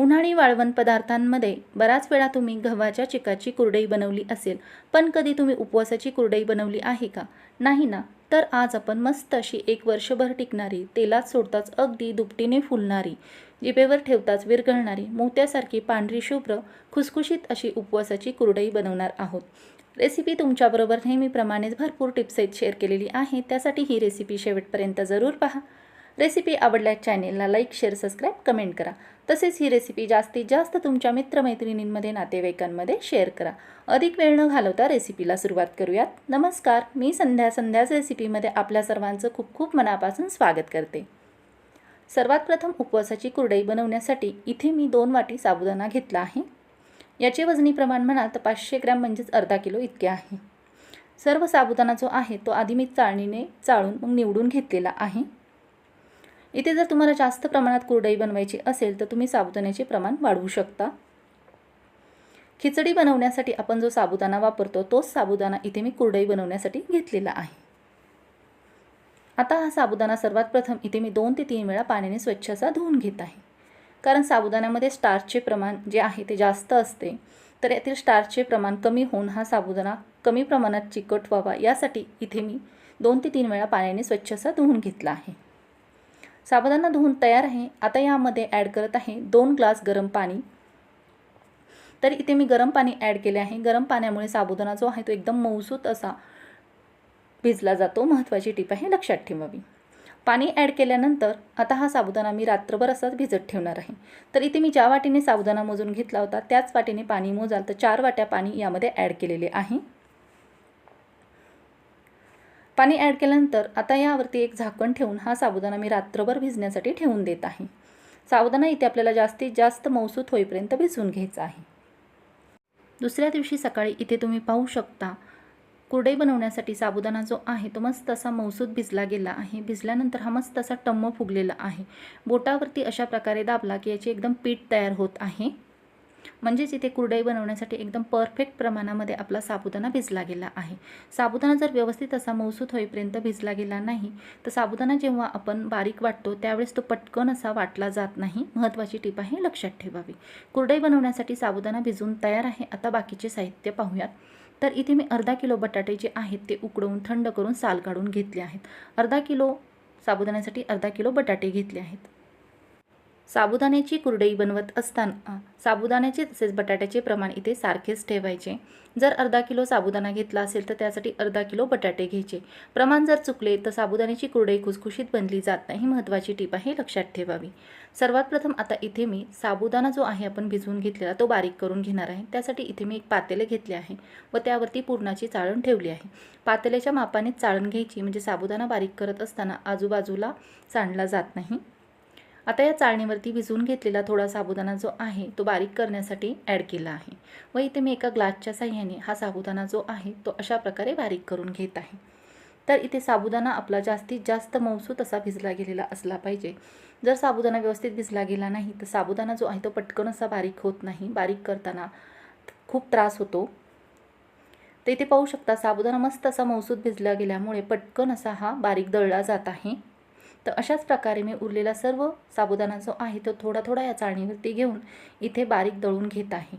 उन्हाळी वाळवण पदार्थांमध्ये बराच वेळा तुम्ही गव्हाच्या चिकाची कुरडई बनवली असेल. पण कधी तुम्ही उपवासाची कुरडई बनवली आहे का? नाही ना? तर आज आपण मस्त अशी एक वर्षभर टिकणारी तेलात सोडताच अगदी दुपटीने फुलणारी जिभेवर ठेवताच विरघळणारी मोत्यासारखी पांढरी शुभ्र खुसखुशीत अशी उपवासाची कुरडई बनवणार आहोत. रेसिपी तुमच्याबरोबर नेहमीप्रमाणेच भरपूर टिप्स शेअर केलेली आहे. त्यासाठी ही रेसिपी शेवटपर्यंत जरूर पहा. रेसिपी आवडल्यास चॅनेलला लाईक शेअर सबस्क्राईब कमेंट करा. तसेच ही रेसिपी जास्तीत जास्त तुमच्या मित्रमैत्रिणींमध्ये नातेवाईकांमध्ये शेअर करा. अधिक वेळ न घालवता रेसिपीला सुरुवात करूयात. नमस्कार. मी संध्या संध्याच रेसिपीमध्ये आपल्या सर्वांचं खूप खूप मनापासून स्वागत करते. सर्वात प्रथम उपवासाची कुरडई बनवण्यासाठी इथे मी दोन वाटी साबुदाणा घेतला आहे. याचे वजनी प्रमाण म्हणाल तर पाचशे ग्रॅम म्हणजेच अर्धा किलो इतके आहे. सर्व साबुदाणा जो आहे तो आधी मी चाळणीने चाळून मग निवडून घेतलेला आहे. इथे जर तुम्हाला जास्त प्रमाणात कुरडई बनवायची असेल तर तुम्ही साबुदाण्याचे प्रमाण वाढवू शकता. खिचडी बनवण्यासाठी आपण जो साबुदाणा वापरतो तोच साबुदाणा इथे मी कुरडई बनवण्यासाठी घेतलेला आहे. आता हा साबुदाणा सर्वात प्रथम इथे मी दोन ते तीन वेळा पाण्याने स्वच्छ असा धुवून घेत आहे. कारण साबुदाण्यामध्ये स्टार्चचे प्रमाण जे आहे ते जास्त असते तर यातील स्टार्चचे प्रमाण कमी होऊन हा साबुदाणा कमी प्रमाणात चिकट व्हावा यासाठी इथे मी दोन ते तीन वेळा पाण्याने स्वच्छ असा धुवून घेतला आहे. साबुदाणा धुवून तयार आहे. आता यामध्ये ॲड करत आहे दोन ग्लास गरम पाणी. तर इथे मी गरम पाणी ॲड केले आहे. गरम पाण्यामुळे साबुदाणा जो आहे तो एकदम मऊसूत असा भिजला जातो. महत्त्वाची टीप आहे. लक्षात ठेवावी पाणी ॲड केल्यानंतर आता हा साबुदाणा मी रात्रभर असाच भिजत ठेवणार आहे. तर इथे मी ज्या वाटीने साबुदाणा मोजून घेतला होता त्याच वाटीने पाणी मोजाल तर चार वाट्या पाणी यामध्ये ॲड केलेले आहे. पाणी ॲड केल्यानंतर आता यावरती एक झाकण ठेवून हा साबुदाणा मी रात्रभर भिजण्यासाठी ठेवून देत आहे. साबुदाणा इथे आपल्याला जास्तीत जास्त मौसूत होईपर्यंत भिजवून घ्यायचा आहे. दुसऱ्या दिवशी सकाळी इथे तुम्ही पाहू शकता कुरडई बनवण्यासाठी साबुदाणा जो आहे तो मस्त असा मौसूद भिजला गेला आहे. भिजल्यानंतर हा मस्त असा टम्म फुगलेला आहे. बोटावरती अशा प्रकारे दाबला की याची एकदम पीठ तयार होत आहे. म्हणजेच इथे कुरडई बनवण्यासाठी एकदम परफेक्ट प्रमाणामध्ये आपला साबुदाणा भिजला गेला आहे. साबुदाणा जर व्यवस्थित असा मौसूत होईपर्यंत भिजला गेला नाही तर साबुदाणा जेव्हा आपण बारीक वाटतो त्यावेळेस तो पटकन असा वाटला जात नाही. महत्त्वाची टीप आहे लक्षात ठेवावी. कुरडई बनवण्यासाठी साबुदाणा भिजून तयार आहे. आता बाकीचे साहित्य पाहूयात. तर इथे मी अर्धा किलो बटाटे जे आहेत ते उकडवून थंड करून साल काढून घेतले आहेत. अर्धा किलो साबुदाण्यासाठी अर्धा किलो बटाटे घेतले आहेत. साबुदाण्याची कुरडई बनवत असताना साबुदाण्याचे तसेच बटाट्याचे प्रमाण इथे सारखेच ठेवायचे. जर अर्धा किलो साबुदाणा घेतला असेल तर त्यासाठी अर्धा किलो बटाटे घ्यायचे. प्रमाण जर चुकले तर साबुदाण्याची कुरडई खुसखुशीत बनली जात नाही ही महत्त्वाची टीप आहे लक्षात ठेवावी. सर्वात प्रथम आता इथे मी साबुदाणा जो आहे आपण भिजवून घेतलेला तो बारीक करून घेणार आहे. त्यासाठी इथे मी एक पातेले घेतले आहे व त्यावरती पूर्णाची चाळण ठेवली आहे. पातेल्याच्या मापाने चाळण घ्यायची म्हणजे साबुदाणा बारीक करत असताना आजूबाजूला सांडला जात नाही. आता या चाळणीवरती भिजवून घेतलेला थोडा साबुदाणा जो आहे तो बारीक करण्यासाठी ॲड केला आहे. व इथे मी एका ग्लासच्या साह्याने हा साबुदाणा जो आहे तो अशा प्रकारे बारीक करून घेत आहे. तर इथे साबुदाणा आपला जास्तीत जास्त मौसूत असा भिजला गेलेला असला पाहिजे. जर साबुदाणा व्यवस्थित भिजला गेला नाही तर साबुदाणा जो आहे तो पटकन असा बारीक होत नाही. बारीक करताना खूप त्रास होतो. तर इथे पाहू शकता साबुदाणा मस्त असा मौसूत भिजला गेल्यामुळे पटकन असा हा बारीक दळला जात आहे. तर अशाच प्रकारे मी उरलेला सर्व साबुदाणा जो आहे तो थोडा थोडा या चाळणीवरती घेऊन इथे बारीक दळून घेत आहे.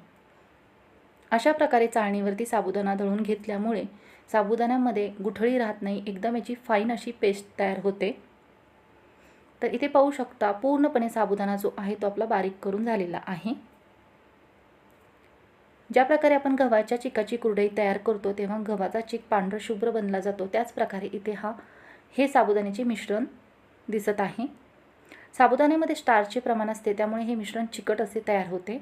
अशा प्रकारे चाळणीवरती साबुदाणा दळून घेतल्यामुळे साबुदाण्यामध्ये गुठळी राहत नाही एकदम याची फाईन अशी पेस्ट तयार होते. तर इथे पाहू शकता पूर्णपणे साबुदाणा जो आहे तो आपला बारीक करून झालेला आहे. ज्या प्रकारे आपण गव्हाच्या चिकाची कुरडई तयार करतो तेव्हा गव्हाचा चिक पांढरा शुभ्र बनला जातो. त्याच प्रकारे इथे हा हे साबुदाण्याचे मिश्रण दिसत आहे. साबुदाण्यामध्ये स्टारचे प्रमाण असते त्यामुळे हे मिश्रण चिकट असे तयार होते.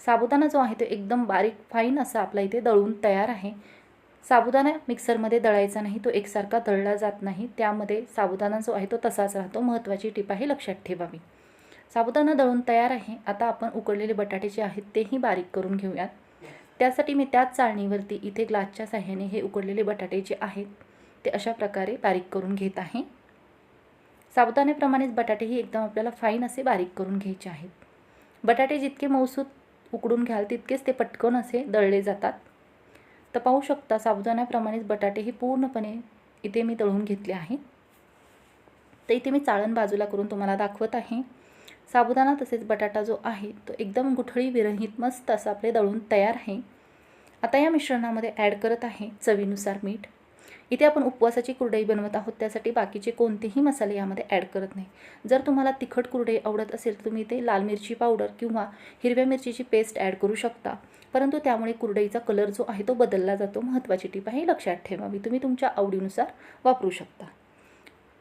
साबुदाणा जो आहे तो एकदम बारीक फाईन असा आपला इथे दळून तयार आहे. साबुदाणा मिक्सरमध्ये दळायचा नाही तो एकसारखा दळला जात नाही. त्यामध्ये साबुदाणा जो आहे तो तसाच राहतो. महत्त्वाची टीप आहे लक्षात ठेवावी. साबुदाणा दळून तयार आहे. आता आपण उकडलेले बटाटे जे आहेत तेही बारीक करून घेऊयात. त्यासाठी मी त्याच चाळणीवरती इथे ग्लासच्या साह्याने हे उकडलेले बटाटे जे आहेत ते अशा प्रकारे बारीक करून घेत आहे. साबुदाण्याप्रमाणेच बटाटेही एकदम आपल्याला फाईन असे बारीक करून घ्यायचे आहेत. बटाटे जितके मौसूत उकडून घ्याल तितकेच ते पटकन असे दळले जातात. तर पाहू शकता साबुदाण्याप्रमाणेच बटाटेही पूर्णपणे इथे मी दळून घेतले आहे तर इथे मी चाळण बाजूला करून तुम्हाला दाखवत आहे. साबुदाणा तसेच बटाटा जो आहे तो एकदम गुठळी विरहित मस्त असं आपले दळून तयार आहे. आता या मिश्रणामध्ये ॲड करत आहे चवीनुसार मीठ. इथे आपण उपवासाची कुरडई बनवत आहोत त्यासाठी बाकीचे कोणतेही मसाले यामध्ये ॲड करत नाही. जर तुम्हाला तिखट कुरडई आवडत असेल तर तुम्ही इथे लाल मिरची पावडर किंवा हिरव्या मिरचीची पेस्ट ॲड करू शकता. परंतु त्यामुळे कुरडईचा कलर जो आहे तो बदलला जातो. महत्त्वाची टीप आहे लक्षात ठेवावी तुम्ही तुमच्या आवडीनुसार वापरू शकता.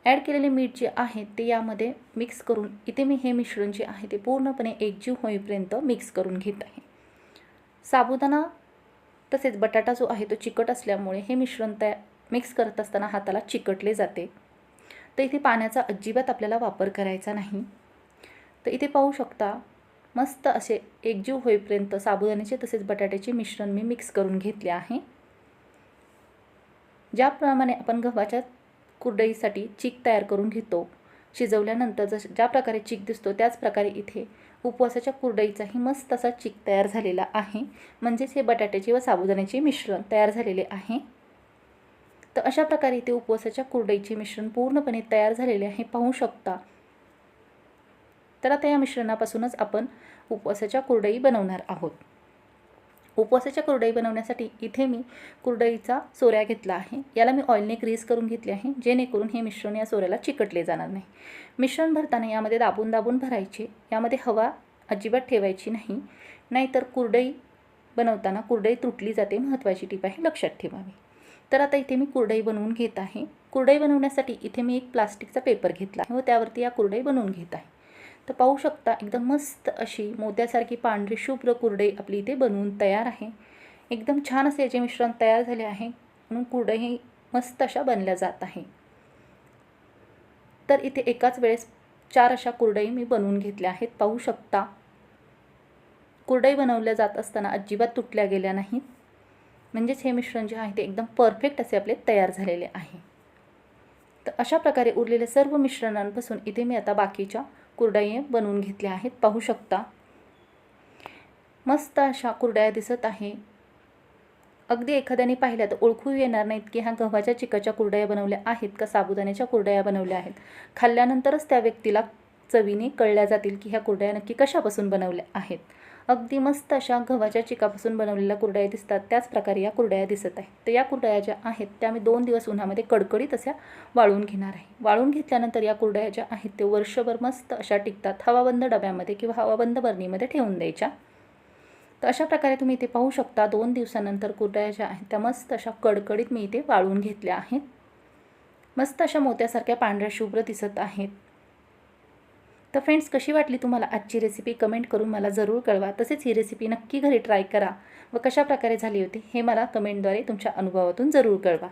ॲड केलेले मीठ जे आहे ते यामध्ये मिक्स करून इथे मी हे मिश्रण जे आहे ते पूर्णपणे एकजीव होईपर्यंत मिक्स करून घेत आहे. साबुदाणा तसेच बटाटा जो आहे तो चिकट असल्यामुळे हे मिश्रण तया मिक्स करत असताना हाताला चिकटले जाते. तर इथे पाण्याचा अजिबात आपल्याला वापर करायचा नाही. तर इथे पाहू शकता मस्त असे एकजीव होईपर्यंत साबुदाण्याचे तसेच बटाट्याचे मिश्रण मी मिक्स करून घेतले आहे. ज्याप्रमाणे आपण गव्हाच्या कुरडईसाठी चीक तयार करून घेतो शिजवल्यानंतर जस ज्या प्रकारे चीक दिसतो त्याच प्रकारे इथे उपवासाच्या कुरडईचाही मस्त असा चीक तयार झालेला आहे. म्हणजेच हे बटाट्याचे व साबुदाण्याचे मिश्रण तयार झालेले आहे. तर अशा प्रकारे इथे उपवासाच्या कुरडईचे मिश्रण पूर्णपणे तयार झालेले आहे. पाहू शकता. तर आता या मिश्रणापासूनच आपण उपवासाच्या कुरडई बनवणार आहोत. उपवासाच्या कुरडई बनवण्यासाठी इथे मी कुरडईचा सोऱ्या घेतला आहे. याला मी ऑइलने ग्रीस करून घेतले आहे जेणेकरून हे मिश्रण या सोऱ्याला चिकटले जाणार नाही. मिश्रण भरताना यामध्ये दाबून दाबून भरायचे. यामध्ये हवा अजिबात ठेवायची नाही. नाहीतर कुरडई बनवताना कुरडई तुटली जाते. महत्त्वाची टीप आहे लक्षात ठेवावी. तर आता इथे मी कुरडई बनवून घेत आहे. कुरडई बनवण्यासाठी इथे मी एक प्लास्टिकचा पेपर घेतला व त्यावरती या कुरडई बनवून घेत आहे. तर पाहू शकता एकदम मस्त अशी मोत्यासारखी पांढरी शुभ्र कुरडई आपली इथे बनवून तयार आहे. एकदम छान असे याचे मिश्रण तयार झाले आहे. म्हणून कुरडई मस्त अशा बनल्या जात आहे. तर इथे एकाच वेळेस चार अशा कुरडई मी बनवून घेतल्या आहेत. पाहू शकता. कुरडई बनवल्या जात असताना अजिबात तुटल्या गेल्या नाहीत. म्हणजेच हे मिश्रण जे आहे ते एकदम परफेक्ट असे आपले तयार झालेले आहे. तर अशा प्रकारे उरलेल्या सर्व मिश्रणांपासून इथे मी आता बाकीच्या कुरडई बनवून घेतल्या आहेत. पाहू शकता. मस्त अशा कुरड्या दिसत आहे. अगदी एखाद्याने पाहिल्या तर ओळखू येणार नाहीत की ह्या गव्हाच्या चिकाच्या कुरडया बनवल्या आहेत का साबुदाण्याच्या कुरडया बनवल्या आहेत. खाल्ल्यानंतरच त्या व्यक्तीला चवीने कळल्या जातील की ह्या कुरडया नक्की कशापासून बनवल्या आहेत. अगदी मस्त अशा गव्हाच्या चिकापासून बनवलेल्या कुरडया दिसतात. त्याच प्रकारे या कुरडया दिसत आहे तर या कुरडया ज्या आहेत त्या मी दोन दिवस उन्हामध्ये कडकडीत अशा वाळून घेणार आहे. वाळून घेतल्यानंतर या कुरडया ज्या आहेत ते वर्षभर मस्त अशा टिकतात. हवाबंद डब्यामध्ये किंवा हवाबंद बरणीमध्ये ठेवून द्यायच्या. तर अशा प्रकारे तुम्ही इथे पाहू शकता दोन दिवसानंतर कुरडया ज्या आहेत त्या मस्त अशा कडकडीत मी इथे वाळून घेतल्या आहेत. मस्त अशा मोत्यासारख्या पांढऱ्या शुभ्र दिसत आहेत. तर फ्रेंड्स कशी वाटली तुम्हाला आजची रेसिपी कमेंट करून मला जरूर कळवा. तसेच ही रेसिपी नक्की घरी ट्राय करा व कशा प्रकारे झाली होती हे मला कमेंटद्वारे तुमच्या अनुभवातून जरूर कळवा.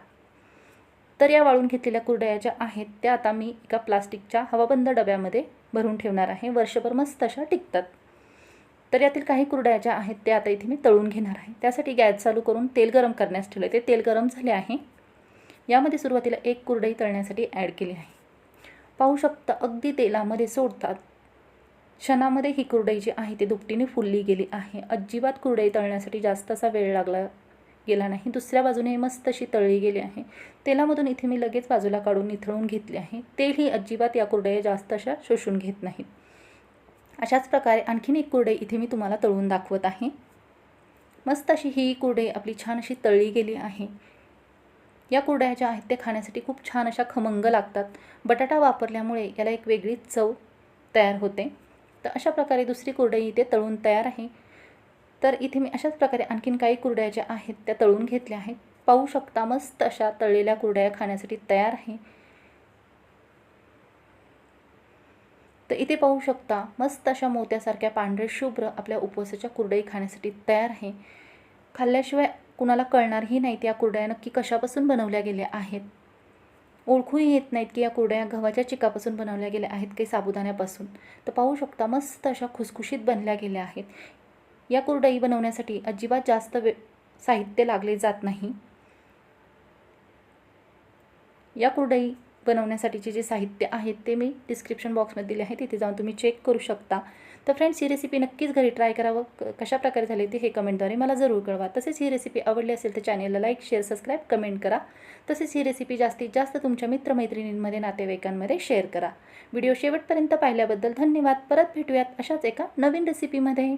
तर या वाळून घेतलेल्या कुरडया ज्या आहेत त्या आता मी एका प्लास्टिकच्या हवाबंद डब्यामध्ये भरून ठेवणार आहे. वर्षभर मस्त अशा टिकतात. तर यातील काही कुरड्या ज्या आहेत त्या आता इथे मी तळून घेणार आहे. त्यासाठी गॅस चालू करून तेल गरम करण्यास ठेवले ते तेल गरम झाले आहे. यामध्ये सुरुवातीला एक कुरडई तळण्यासाठी ॲड केली आहे. पाहू शकता अगदी तेलामध्ये सोडतात. क्षणामध्ये ही कुरडई जी आहे ती दुपटीने फुलली गेली आहे. अजिबात कुरडई तळण्यासाठी जास्त असा वेळ लागला गेला नाही. दुसऱ्या बाजूने मस्त अशी तळली गेली आहे. तेलामधून इथे मी लगेच बाजूला काढून निथळून घेतले आहे. तेल ही अजिबात या कुरडया जास्त अशा शोषून घेत नाहीत अशाच प्रकारे आणखीन एक कुरडई इथे मी तुम्हाला तळून दाखवत आहे. मस्त अशी ही कुरडई आपली छान अशी तळली गेली आहे. या कुरड्या ज्या आहेत ते खाण्यासाठी खूप छान अशा खमंग लागतात. बटाटा वापरल्यामुळे याला एक वेगळीच चव तयार होते. तर अशा प्रकारे दुसरी कुरडई इथे तळून तयार आहे. तर इथे मी अशाच प्रकारे आणखीन काही कुरड्या ज्या आहेत त्या तळून घेतल्या आहेत. पाहू शकता मस्त अशा तळलेल्या कुरड्या खाण्यासाठी तयार आहे. तर इथे पाहू शकता मस्त अशा मोत्यासारख्या पांढरे शुभ्र आपल्या उपवासाच्या कुरडई खाण्यासाठी तयार आहे. खाल्ल्याशिवाय कुणाला कळणारही नाहीत या कुरड्या नक्की कशापासून बनवल्या गेल्या आहेत. ओळखूही येत नाहीत की या कुरड्या गव्हाच्या चिकापासून बनवल्या गेल्या आहेत काही साबुदाण्यापासून. तर पाहू शकता मस्त अशा खुसखुशीत बनल्या गेल्या आहेत. या कुरडई बनवण्यासाठी अजिबात जास्त वे साहित्य लागले जात नाही. या कुरडई बनवण्यासाठीचे जे साहित्य आहेत ते मी डिस्क्रिप्शन बॉक्समध्ये दिले आहे तिथे जाऊन तुम्ही चेक करू शकता. तर फ्रेंड्स ही रेसिपी नक्कीच घरी ट्राय करावं. क कशा प्रकारे झाली ती हे कमेंटद्वारे मला जरूर कळवा. तसेच ही रेसिपी आवडली असेल तर चॅनेलला लाईक शेअर सबस्क्राईब कमेंट करा. तसेच ही रेसिपी जास्तीत जास्त तुमच्या मित्रमैत्रिणींमध्ये नातेवाईकांमध्ये शेअर करा. व्हिडिओ शेवटपर्यंत पाहिल्याबद्दल धन्यवाद. परत भेटूयात अशाच एका नवीन रेसिपीमध्ये